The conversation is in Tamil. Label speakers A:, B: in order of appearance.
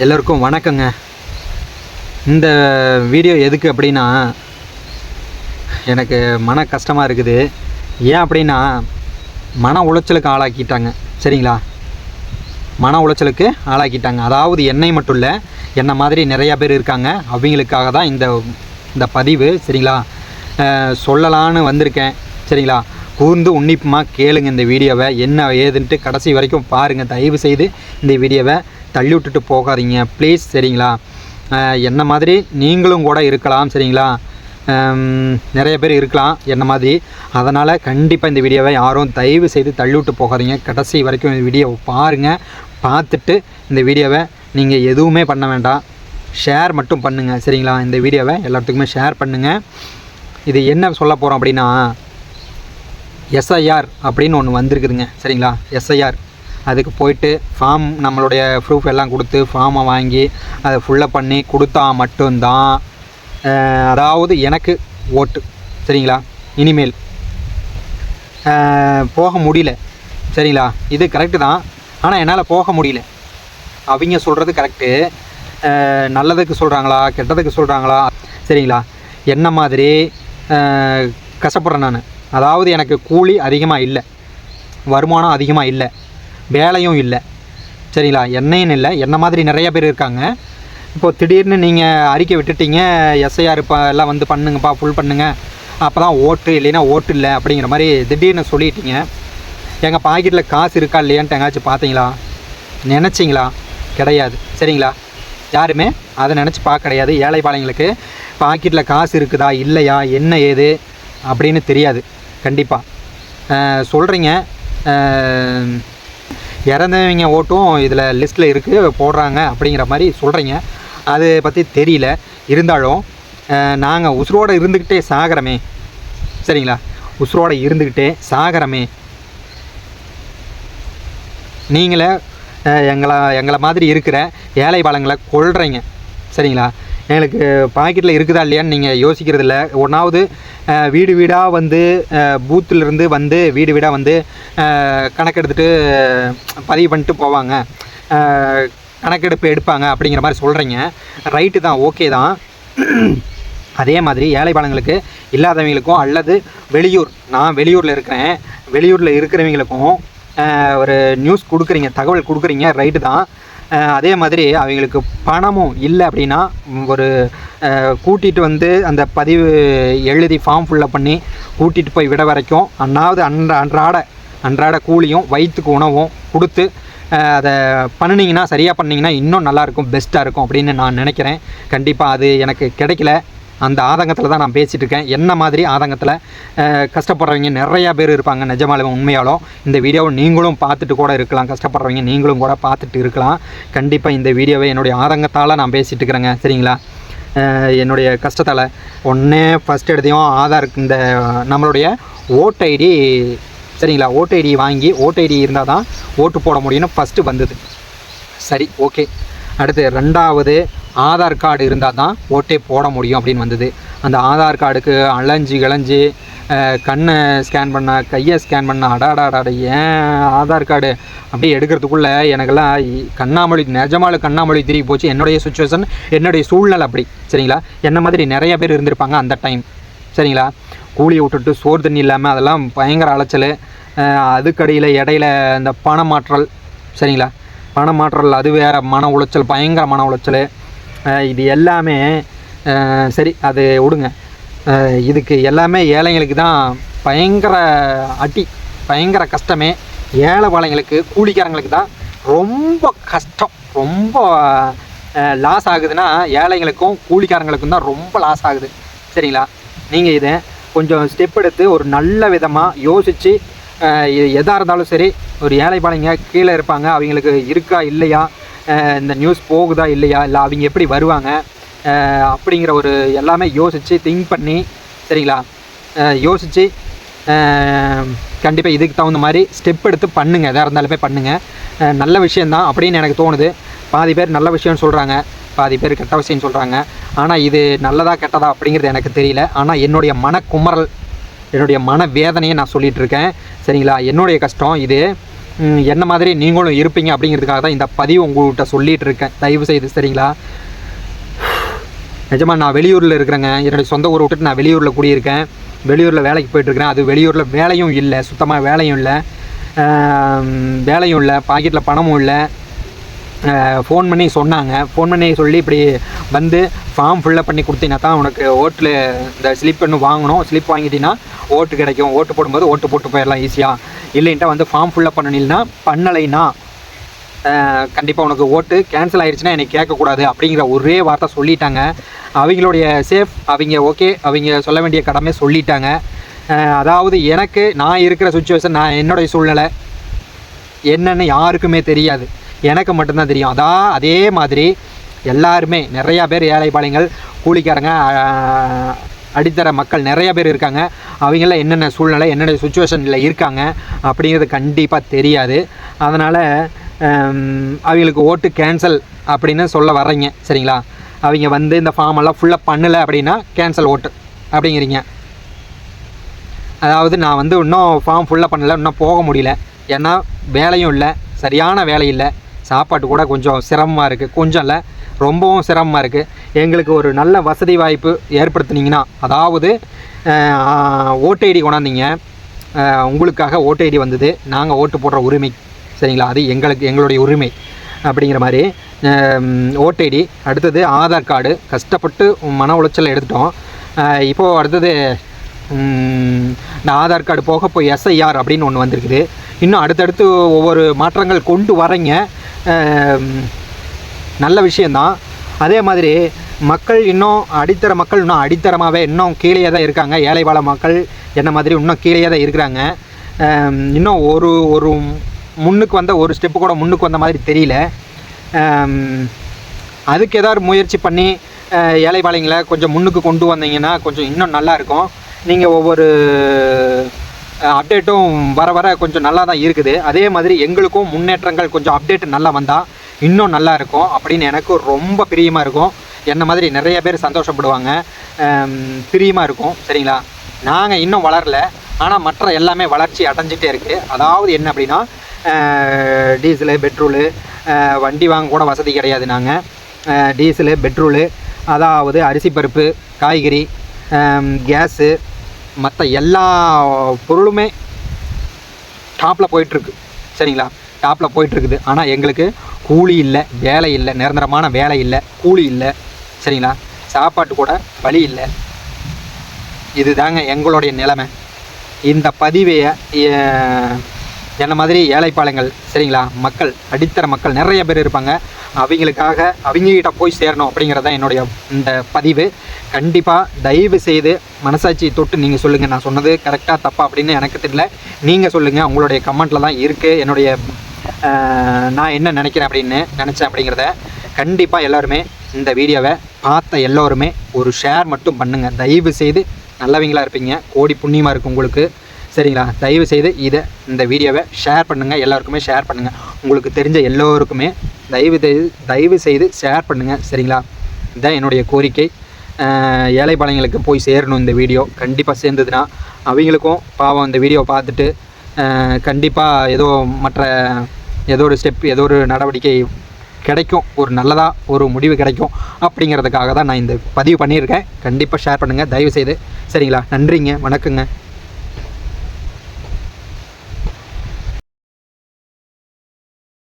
A: எல்லோருக்கும் வணக்கங்க. இந்த வீடியோ எதுக்கு அப்படின்னா எனக்கு மன கஷ்டமாக இருக்குது. ஏன் அப்படின்னா மன உளைச்சலுக்கு ஆளாக்கிட்டாங்க. சரிங்களா? மன உளைச்சலுக்கு ஆளாக்கிட்டாங்க. அதாவது என்னை மட்டும் இல்லை என்னை மாதிரி நிறையா பேர் இருக்காங்க. அவங்களுக்காக தான் இந்த இந்த பதிவு சரிங்களா? சொல்லலான்னு வந்திருக்கேன். சரிங்களா? கூர்ந்து உன்னிப்புமாக கேளுங்க இந்த வீடியோவை. என்ன ஏதுன்ட்டு கடைசி வரைக்கும் பாருங்கள் தயவு செய்து இந்த வீடியோவை தள்ளி விட்டுட்டு போகாதீங்க. ப்ளீஸ் சரிங்களா? என்ன மாதிரி? நீங்களும் கூட இருக்கலாம் சரிங்களா? நிறைய பேர் இருக்கலாம் என்ன மாதிரி? அதனால் கண்டிப்பாக இந்த வீடியோவை யாரும் தயவு செய்து தள்ளி விட்டு போகாதீங்க. கடைசி வரைக்கும் இந்த வீடியோவை பாருங்கள் பார்த்துட்டு இந்த வீடியோவை நீங்கள் எதுவுமே பண்ண வேண்டாம். ஷேர் மட்டும் பண்ணுங்கள் சரிங்களா? இந்த வீடியோவை எல்லாத்துக்குமே ஷேர் பண்ணுங்கள் இது என்ன சொல்ல போகிறோம் அப்படின்னா எஸ்ஐஆர் அப்படின்னு ஒன்று வந்திருக்குதுங்க சரிங்களா? எஸ்ஐஆர் அதுக்கு போயிட்டு ஃபார்ம் நம்மளுடைய ப்ரூஃப் எல்லாம் கொடுத்து ஃபார்மை வாங்கி அதை ஃபுல்லப் பண்ணி கொடுத்தா மட்டும்தான் அதாவது எனக்கு ஓட்டு சரிங்களா? இனிமேல். போக முடியல. சரிங்களா? இது கரெக்டு தான். ஆனால் என்னால் போக முடியல. அவங்க சொல்கிறது கரெக்டு நல்லதுக்கு சொல்கிறாங்களா கெட்டதுக்கு சொல்கிறாங்களா சரிங்களா? என்ன மாதிரி கஷ்டப்படுறேன் நான். அதாவது எனக்கு கூலி அதிகமாக இல்லை. வருமானம் அதிகமாக இல்லை. வேலையும் இல்லை. சரிங்களா? என்னையும் இல்லை. என்ன மாதிரி நிறைய பேர் இருக்காங்க. இப்போது திடீர்னு நீங்கள் அறிக்கை விட்டுட்டீங்க. எஸ்ஐஆர் இப்போ எல்லாம் வந்து பண்ணுங்கப்பா ஃபுல் பண்ணுங்க. அப்போ தான் ஓட்டு இல்லைன்னா ஓட்டு இல்லை அப்படிங்கிற மாதிரி திடீர்னு சொல்லிட்டீங்க. எங்கள் பாக்கெட்டில் காசு இருக்கா இல்லையான்ட்டு எங்காச்சும் பார்த்தீங்களா நினச்சிங்களா? கிடையாது. சரிங்களா? யாருமே அதை நினச்சி பார்க்க கிடையாது. ஏழை பாளையங்களுக்கு பாக்கெட்டில் காசு இருக்குதா இல்லையா என்ன ஏது அப்படின்னு தெரியாது. கண்டிப்பாக சொல்கிறீங்க இறந்தவங்க ஓட்டும் இதில் லிஸ்ட்டில் இருக்குது போடுறாங்க அப்படிங்கிற மாதிரி சொல்கிறீங்க அதை பற்றி தெரியல. இருந்தாலும் நாங்கள் உசுரோடு இருந்துக்கிட்டே சாகிறமே. சரிங்களா? உசுரோடு இருந்துக்கிட்டே சாகிறமே. நீங்களே எங்களை எங்களை மாதிரி இருக்கிற ஏழை பழங்களை கொள்கிறீங்க சரிங்களா? எங்களுக்கு பாக்கெட்டில் இருக்குதா இல்லையான்னு நீங்கள் யோசிக்கிறது இல்லை ஒன்றாவது வீடு வீடாக வந்து பூத்துலேருந்து வந்து வீடு வீடாக வந்து கணக்கெடுத்துட்டு பதிவு பண்ணிட்டு போவாங்க. கணக்கெடுப்பு எடுப்பாங்க அப்படிங்கிற மாதிரி சொல்கிறீங்க ரைட்டு தான் ஓகே தான். அதே மாதிரி ஏழைப்பாளங்களுக்கு இல்லாதவங்களுக்கும் அல்லது வெளியூர் நான் வெளியூரில் இருக்கிறேன். வெளியூரில் இருக்கிறவங்களுக்கும் ஒரு நியூஸ் கொடுக்குறீங்க தகவல் கொடுக்குறீங்க ரைட்டு தான். அதே மாதிரி அவங்களுக்கு பணமும் இல்லை அப்படின்னா ஒரு கூட்டிகிட்டு வந்து அந்த பதிவு எழுதி ஃபார்ம் ஃபுல்லப் பண்ணி கூட்டிகிட்டு போய் விட வரைக்கும் அண்ணாவது அன்ற அன்றாட அன்றாட கூலியும் வயிற்றுக்கு உணவும் கொடுத்து அதை பண்ணுனீங்கன்னா சரியாக பண்ணிங்கன்னா இன்னும் நல்லாயிருக்கும் பெஸ்ட்டாக இருக்கும் அப்படின்னு நான் நினைக்கிறேன். கண்டிப்பாக அது எனக்கு கிடைக்கல. அந்த ஆதங்கத்தில் தான் நான் பேசிகிட்டு இருக்கேன் என்ன மாதிரி ஆதங்கத்தில் கஷ்டப்படுறவங்க நிறையா பேர் இருப்பாங்க நிஜமாலும் உண்மையாலும். இந்த வீடியோவை நீங்களும் பார்த்துட்டு கூட இருக்கலாம். கஷ்டப்படுறவங்க நீங்களும் கூட பார்த்துட்டு இருக்கலாம். கண்டிப்பாக இந்த வீடியோவை என்னுடைய ஆதங்கத்தால் நான் பேசிகிட்டு இருக்கிறேங்க சரிங்களா என்னுடைய கஷ்டத்தால். ஒன்றே ஃபஸ்ட் எடுத்தையும் ஆதார் இந்த நம்மளுடைய ஓட்டு ஐடி சரிங்களா? ஓட்டு ஐடி வாங்கி ஓட்டு ஐடி இருந்தால் தான் ஓட்டு போட முடியும்னு ஃபஸ்ட்டு வந்தது. சரி ஓகே அடுத்து ரெண்டாவது ஆதார் கார்டு இருந்தால் தான் ஓட்டே போட முடியும் அப்படின்னு வந்தது. அந்த ஆதார் கார்டுக்கு அலைஞ்சு கலைஞ்சி கண்ணை ஸ்கேன் பண்ண கையை ஸ்கேன் பண்ண அடாடாடாட ஏன் ஆதார் கார்டு அப்படியே எடுக்கிறதுக்குள்ளே எனக்கெல்லாம் கண்ணாமொழி நிஜமாலு கண்ணாமொழி திரும்பி போச்சு. என்னுடைய சுச்சுவேஷன் என்னுடைய சூழ்நிலை அப்படி. சரிங்களா? என்ன மாதிரி நிறைய பேர் இருந்திருப்பாங்க அந்த டைம் சரிங்களா? கூலியை விட்டுட்டு சோறு தண்ணி இல்லாமல் அதெல்லாம் பயங்கர அலைச்சல். அதுக்கடியில் இடையில இந்த பணமாற்றல். சரிங்களா? பணமாற்றல் அது வேறு மன உளைச்சல் பயங்கர மன உளைச்சல். இது எல்லாமே சரி அது விடுங்க. இதுக்கு எல்லாமே ஏழைங்களுக்கு தான் பயங்கர அடி பயங்கர கஷ்டமே. ஏழை பாளையங்களுக்கு கூலிக்காரங்களுக்கு தான் ரொம்ப கஷ்டம். ரொம்ப லாஸ் ஆகுதுன்னா ஏழைங்களுக்கும் கூலிக்காரங்களுக்கும் தான் ரொம்ப லாஸ் ஆகுது. சரிங்களா? நீங்கள் இதை கொஞ்சம் ஸ்டெப் எடுத்து ஒரு நல்ல விதமாக யோசித்து எதாக இருந்தாலும் சரி ஒரு ஏழை பாளைங்க கீழே இருப்பாங்க. அவங்களுக்கு இருக்கா இல்லையா? இந்த நியூஸ் போகுதா இல்லையா? இல்லை அவங்க எப்படி வருவாங்க? அப்படிங்கிற ஒரு எல்லாமே யோசித்து திங்க் பண்ணி சரிங்களா? யோசித்து கண்டிப்பாக இதுக்கு தகுந்த மாதிரி ஸ்டெப் எடுத்து பண்ணுங்கள் எதாக இருந்தாலுமே பண்ணுங்கள் நல்ல விஷயந்தான் அப்படின்னு எனக்கு தோணுது. பாதி பேர் நல்ல விஷயம்னு சொல்கிறாங்க பாதி பேர் கெட்ட விஷயம்னு சொல்கிறாங்க ஆனால் இது நல்லதா கெட்டதா அப்படிங்கிறது எனக்கு தெரியல. ஆனால் என்னுடைய மனக்குமரல் என்னுடைய மன வேதனையை நான் சொல்லிகிட்டு இருக்கேன். சரிங்களா? என்னுடைய கஷ்டம் இது. என்ன மாதிரி நீங்களும் இருப்பீங்க அப்படிங்கிறதுக்காக தான் இந்த பதிவு உங்கள்கிட்ட சொல்லிகிட்டு இருக்கேன் தயவு செய்து சரிங்களா? நிஜமாக நான் வெளியூரில் இருக்கிறேங்க. என்னுடைய சொந்த ஊரை விட்டுட்டு நான் வெளியூரில் குடியிருக்கேன். வெளியூரில் வேலைக்கு போயிட்டுருக்கிறேன். அது வெளியூரில் வேலையும் இல்லை. சுத்தமாக வேலையும் இல்லை. வேலையும் இல்லை. பாக்கெட்டில் பணமும் இல்லை. ஃபோன் பண்ணி சொன்னாங்க. ஃபோன் பண்ணி சொல்லி இப்படி வந்து ஃபார்ம் ஃபில்லப் பண்ணி கொடுத்தீங்கன்னா தான் உனக்கு ஓட்டில் இந்த ஸ்லிப் ஒன்று வாங்கணும். ஸ்லிப் வாங்கிட்டீங்கன்னா ஓட்டு கிடைக்கும். ஓட்டு போடும்போது ஓட்டு போட்டு போயிடலாம் ஈஸியாக இல்லைன்ட்டா வந்து ஃபார்ம் ஃபில்லப் பண்ணணில்னா பண்ணலைன்னா கண்டிப்பாக உனக்கு ஓட்டு கேன்சல் ஆயிடுச்சுன்னா என்னை கேட்கக்கூடாது அப்படிங்கிற ஒரே வார்த்தை சொல்லிட்டாங்க. அவங்களுடைய சேஃப் அவங்க ஓகே அவங்க சொல்ல வேண்டிய கடமை சொல்லிட்டாங்க. அதாவது எனக்கு நான் இருக்கிற சுச்சுவேஷன் நான் என்னுடைய சூழ்நிலை என்னன்னு யாருக்குமே தெரியாது. எனக்கு மட்டும்தான் தெரியும். அதான் அதே மாதிரி எல்லாருமே நிறையா பேர் ஏழைப்பாளையங்கள் கூலிக்காரங்க அடித்தர மக்கள் நிறைய பேர் இருக்காங்க. அவங்களாம் என்னென்ன சூழ்நிலை என்னென்ன சுச்சுவேஷனில் இருக்காங்க அப்படிங்கிறது கண்டிப்பாக தெரியாது. அதனால் அவங்களுக்கு ஓட்டு கேன்சல் அப்படின்னு சொல்ல வர்றீங்க சரிங்களா? அவங்க வந்து இந்த ஃபார்ம் எல்லாம் ஃபுல்லாக பண்ணலை அப்படின்னா கேன்சல் ஓட்டு அப்படிங்கிறீங்க. அதாவது நான் வந்து இன்னும் ஃபார்ம் ஃபுல்லாக பண்ணலை இன்னும் போக முடியல. ஏன்னா வேலையும் இல்லை சரியான வேலை இல்லை. சாப்பாட்டு கூட கொஞ்சம் சிரமமாக இருக்குது கொஞ்சம் இல்லை ரொம்பவும் சிரமமாக இருக்குது எங்களுக்கு ஒரு நல்ல வசதி வாய்ப்பு ஏற்படுத்தினீங்கன்னா அதாவது ஓட்டு ஐடி கொண்டாந்தீங்க. உங்களுக்காக ஓட்டு ஐடி வந்தது. நாங்கள் ஓட்டு போடுற உரிமை. சரிங்களா? அது எங்களுக்கு எங்களுடைய உரிமை. அப்படிங்கிற மாதிரி ஓட்டு ஐடி. அடுத்தது ஆதார் கார்டு. கஷ்டப்பட்டு மன உளைச்சல் எடுத்துட்டோம். இப்போது அடுத்தது இந்த ஆதார் கார்டு போக இப்போ எஸ்ஐஆர் அப்படின்னு ஒன்று வந்திருக்குது. இன்னும் அடுத்தடுத்து ஒவ்வொரு மாற்றங்கள் கொண்டு வரீங்க. நல்ல விஷயந்தான் அதே மாதிரி மக்கள் இன்னும் அடித்தர மக்கள் இன்னும் அடித்தரமாகவே இன்னும் கீழே தான் இருக்காங்க. ஏழை வாழ மக்கள் என்ன மாதிரி இன்னும் கீழே தான் இருக்கிறாங்க. இன்னும் ஒரு ஒரு முன்னுக்கு வந்த ஒரு ஸ்டெப்பு கூட முன்னுக்கு வந்த மாதிரி தெரியல. அதுக்கு ஏதாவது முயற்சி பண்ணி ஏழை வாழைங்களை கொஞ்சம் முன்னுக்கு கொண்டு வந்தீங்கன்னா கொஞ்சம் இன்னும் நல்லாயிருக்கும் நீங்கள் ஒவ்வொரு அப்டேட்டும் வர வர கொஞ்சம் நல்லா தான் இருக்குது. அதே மாதிரி எங்களுக்கும் முன்னேற்றங்கள் கொஞ்சம் அப்டேட் நல்லா வந்தால் இன்னும் நல்லா இருக்கும் அப்படின்னு எனக்கு ரொம்ப பிரியமாக இருக்கும். என்ன மாதிரி நிறைய பேர் சந்தோஷப்படுவாங்க. பிரியமாக இருக்கும். சரிங்களா? நாங்கள் இன்னும் வளரல. ஆனால் மற்ற எல்லாமே வளர்ச்சி அடைஞ்சிட்டே இருக்குது அதாவது என்ன அப்படின்னா டீசலு பெட்ரோலு வண்டி வாங்க கூட வசதி கிடையாது நாங்கள் டீசலு பெட்ரோலு அதாவது அரிசி பருப்பு காய்கறி கேஸு மற்ற எல்லா பொருளுமே டாப்பில் போயிட்டுருக்கு. சரிங்களா? டாப்பில் போயிட்டுருக்குது. ஆனால் எங்களுக்கு கூலி இல்லை வேலை இல்லை நிரந்தரமான வேலை இல்லை கூலி இல்லை. சரிங்களா? சாப்பாட்டு கூட வழி இல்லை. இதுதாங்க எங்களுடைய நிலைமை. இந்த பதிவையை என்ன மாதிரி ஏழைப்பாளையங்கள் சரிங்களா? மக்கள் அடித்தர மக்கள் நிறைய பேர் இருப்பாங்க. அவங்களுக்காக அவங்ககிட்ட போய் சேரணும் அப்படிங்கிறது தான் என்னுடைய இந்த பதிவு. கண்டிப்பாக தயவு செய்து மனசாட்சி தொட்டு நீங்கள் சொல்லுங்கள் நான் சொன்னது கரெக்டாக தப்பா அப்படின்னு எனக்கு தெரியல. நீங்கள் சொல்லுங்கள் உங்களுடைய கமெண்ட்டில் தான் இருக்குது என்னுடைய நான் என்ன நினைக்கிறேன் அப்படின்னு நினச்சேன் அப்படிங்கிறத கண்டிப்பாக எல்லாருமே இந்த வீடியோவை பார்த்த எல்லோருமே ஒரு ஷேர் மட்டும் பண்ணுங்கள் தயவு செய்து நல்லவங்களாக இருப்பீங்க. கோடி புண்ணியமாக இருக்கும் உங்களுக்கு. சரிங்களா? தயவு செய்து இதை இந்த வீடியோவை ஷேர் பண்ணுங்கள் எல்லாருக்குமே ஷேர் பண்ணுங்கள் உங்களுக்கு தெரிஞ்ச எல்லோருக்குமே தயவு செய்து தயவு செய்து ஷேர் பண்ணுங்கள் சரிங்களா? இதுதான் என்னுடைய கோரிக்கை. ஏழை ஏழைப்பாளையங்களுக்கு போய் சேரணும் இந்த வீடியோ. கண்டிப்பாக சேர்ந்ததுன்னா அவங்களுக்கும் பாவம் இந்த வீடியோ பார்த்துட்டு கண்டிப்பாக ஏதோ மற்ற ஏதோ ஒரு ஸ்டெப் ஏதோ ஒரு நடவடிக்கை கிடைக்கும். ஒரு நல்லதாக ஒரு முடிவு கிடைக்கும். அப்படிங்கிறதுக்காக தான் நான் இந்த பதிவு பண்ணியிருக்கேன். கண்டிப்பாக ஷேர் பண்ணுங்கள் தயவு செய்து சரிங்களா? நன்றிங்க. வணக்கங்க.